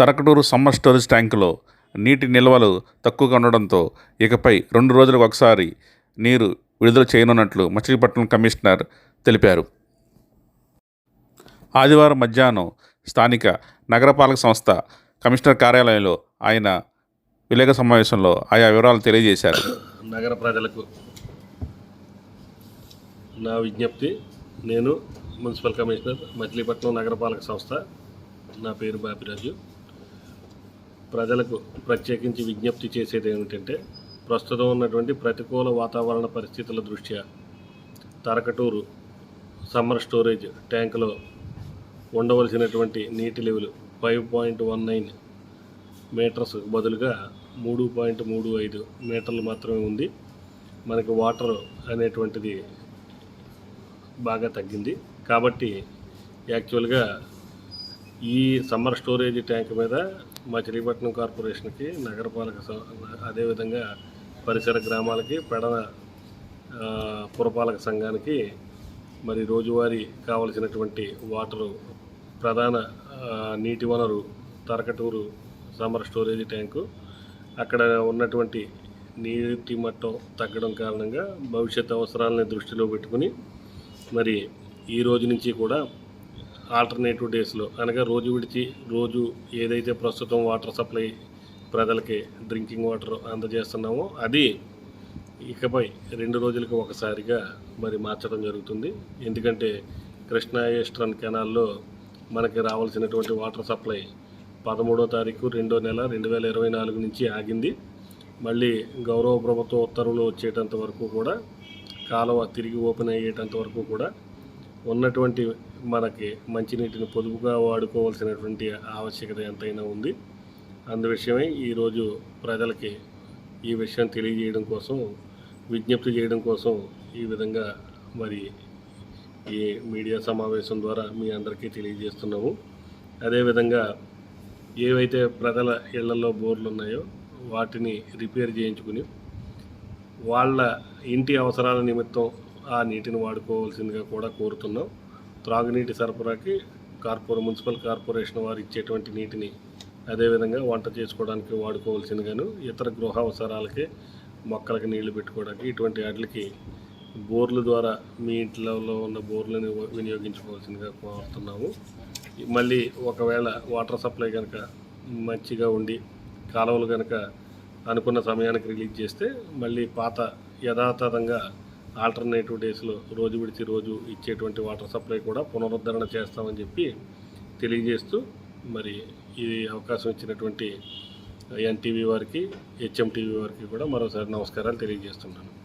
Tarakaturu summer storage ట్యాంకులో నీటి నిల్వలు తక్కువగా ఉండడంతో ఇకపై రెండు రోజులకు ఒకసారి నీరు విడుదల చేయనున్నట్లు మచిలీపట్నం కమిషనర్ తెలిపారు. ఆదివారం మధ్యాహ్నం స్థానిక నగరపాలక సంస్థ కమిషనర్ కార్యాలయంలో ఆయన విలేక సమావేశంలో ఆయా వివరాలు తెలియజేశారు. నగర ప్రజలకు నా విజ్ఞప్తి నేను మున్సిపల్ కమిషనర్ మచిలీపట్నం నగరపాలక సంస్థ నా పేరు బాపిరాజు. ప్రజలకు ప్రత్యేకించి విజ్ఞప్తి చేసేది ఏమిటంటే ప్రస్తుతం ఉన్నటువంటి ప్రతికూల వాతావరణ పరిస్థితుల దృష్ట్యా తరకటూరు సమ్మర్ స్టోరేజ్ ట్యాంకులో ఉండవలసినటువంటి నీటి level five point one nine metres బదులుగా మూడు పాయింట్ మూడు ఐదు మీటర్లు మాత్రమే ఉంది. మనకి వాటర్ అనేటువంటిది బాగా తగ్గింది. కాబట్టి యాక్చువల్గా ఈ సమ్మర్ స్టోరేజ్ ట్యాంక్ మీద మచిలీపట్నం కార్పొరేషన్కి నగరపాలక సం- అదేవిధంగా పరిసర గ్రామాలకి పెడన పురపాలక సంఘానికి మరి రోజువారీ కావలసినటువంటి వాటరు ప్రధాన నీటి వనరు తరకటూరు సమ్మర్ స్టోరేజ్ ట్యాంకు. అక్కడ ఉన్నటువంటి నీటి మట్టం తగ్గడం కారణంగా భవిష్యత్ అవసరాలని దృష్టిలో పెట్టుకుని మరి ఈ రోజు నుంచి కూడా ఆల్టర్నేటివ్ డేస్లో అనగా రోజు విడిచి రోజు ఏదైతే ప్రస్తుతం వాటర్ సప్లై ప్రజలకి డ్రింకింగ్ వాటర్ అందజేస్తున్నామో అది ఇకపై రెండు రోజులకు ఒకసారిగా మరి మార్చడం జరుగుతుంది. ఎందుకంటే కృష్ణా ఈస్టర్న్ కెనాల్లో మనకి రావాల్సినటువంటి వాటర్ సప్లై పదమూడో తారీఖు రెండో నెల రెండు వేల ఇరవై నాలుగు నుంచి ఆగింది. మళ్ళీ గౌరవ ప్రభుత్వ ఉత్తర్వులు వచ్చేటంత వరకు కూడా కాలువ తిరిగి ఓపెన్ అయ్యేటంత వరకు కూడా ఉన్నటువంటి మనకి మంచినీటిని పొదుపుగా వాడుకోవాల్సినటువంటి ఆవశ్యకత ఎంతైనా ఉంది. అందు విషయమై ఈరోజు ప్రజలకి ఈ విషయం తెలియజేయడం కోసం విజ్ఞప్తి చేయడం కోసం ఈ విధంగా మరి ఈ మీడియా సమావేశం ద్వారా మీ అందరికీ తెలియజేస్తున్నాము. అదేవిధంగా ఏవైతే ప్రజల ఇళ్ళలో బోర్లు ఉన్నాయో వాటిని రిపేర్ చేయించుకుని వాళ్ళ ఇంటి అవసరాల నిమిత్తం ఆ నీటిని వాడుకోవాల్సిందిగా కూడా కోరుతున్నాం. త్రాగునీటి సరఫరాకి కార్పొరే మున్సిపల్ కార్పొరేషన్ వారు ఇచ్చేటువంటి నీటిని అదేవిధంగా వంట చేసుకోవడానికి వాడుకోవాల్సిందిగాను ఇతర గృహ అవసరాలకి మొక్కలకి నీళ్ళు పెట్టుకోవడానికి ఇటువంటి వాటికి బోర్ల ద్వారా మీ ఇంట్లో ఉన్న బోర్లను వినియోగించుకోవాల్సిందిగా కోరుతున్నాము. మళ్ళీ ఒకవేళ వాటర్ సప్లై కనుక మంచిగా ఉండి కాలువలు కనుక అనుకున్న సమయానికి రిలీజ్ చేస్తే మళ్ళీ పాత యథాతథంగా ఆల్టర్నేటివ్ డేస్లో రోజు విడిచి రోజు ఇచ్చేటువంటి వాటర్ సప్లై కూడా పునరుద్ధరణ చేస్తామని చెప్పి తెలియజేస్తూ మరి ఈ అవకాశం ఇచ్చినటువంటి ఎన్టీవీ వారికి హెచ్ఎంటీవీ వారికి కూడా మరోసారి నమస్కారాలు తెలియజేస్తున్నాను.